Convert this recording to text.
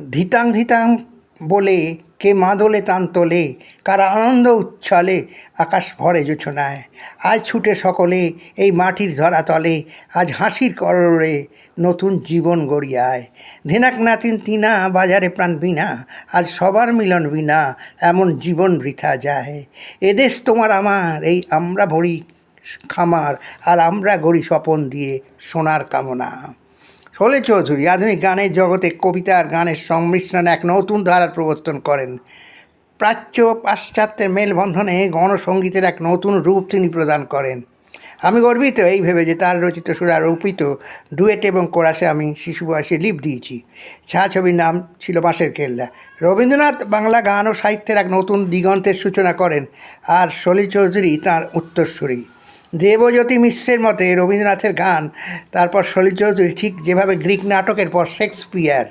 ধিতাং ধিতাং বলে, কে মাদলে তান তোলে, কারা আনন্দ উচ্ছলে, আকাশ ভরে জোছনায়। আজ ছুটে সকলে এই মাটির ধরাতলে আজ হাসির কররে নতুন জীবন গড়িয়ায়। ধিনাক নাতিন তিনা, বাজারে প্রাণ বিনা, আজ সবার মিলন বিনা, এমন জীবন বৃথা যায়। এদেশ তোমার আমার, এই আমরা ভরি খামার, আর আমরা গড়ি স্বপন দিয়ে সোনার কামনা। শোলে চৌধুরী আধুনিক গানের জগতে কবিতা আর গানের সংমিশ্রণে এক নতুন ধারার প্রবর্তন করেন। প্রাচ্য পাশ্চাত্যের মেলবন্ধনে গণসঙ্গীতের এক নতুন রূপ তিনি প্রদান করেন। আমি গর্বিত এই ভেবে যে তার রচিত সুরা রূপিত ডুয়েট এবং কোরাসে আমি শিশু বয়সে লিপ দিয়েছি। ছায়াছবির নাম ছিল বাঁশের কেল্লা। রবীন্দ্রনাথ বাংলা গান ও সাহিত্যের এক নতুন দিগন্তের সূচনা করেন আর সলিল চৌধুরী তাঁর উত্তরসূরি। দেবজ্যোতি মিশ্রের মতে রবীন্দ্রনাথের গান তারপর সলিল চৌধুরী ঠিক যেভাবে গ্রিক নাটকের পর শেক্সপিয়ার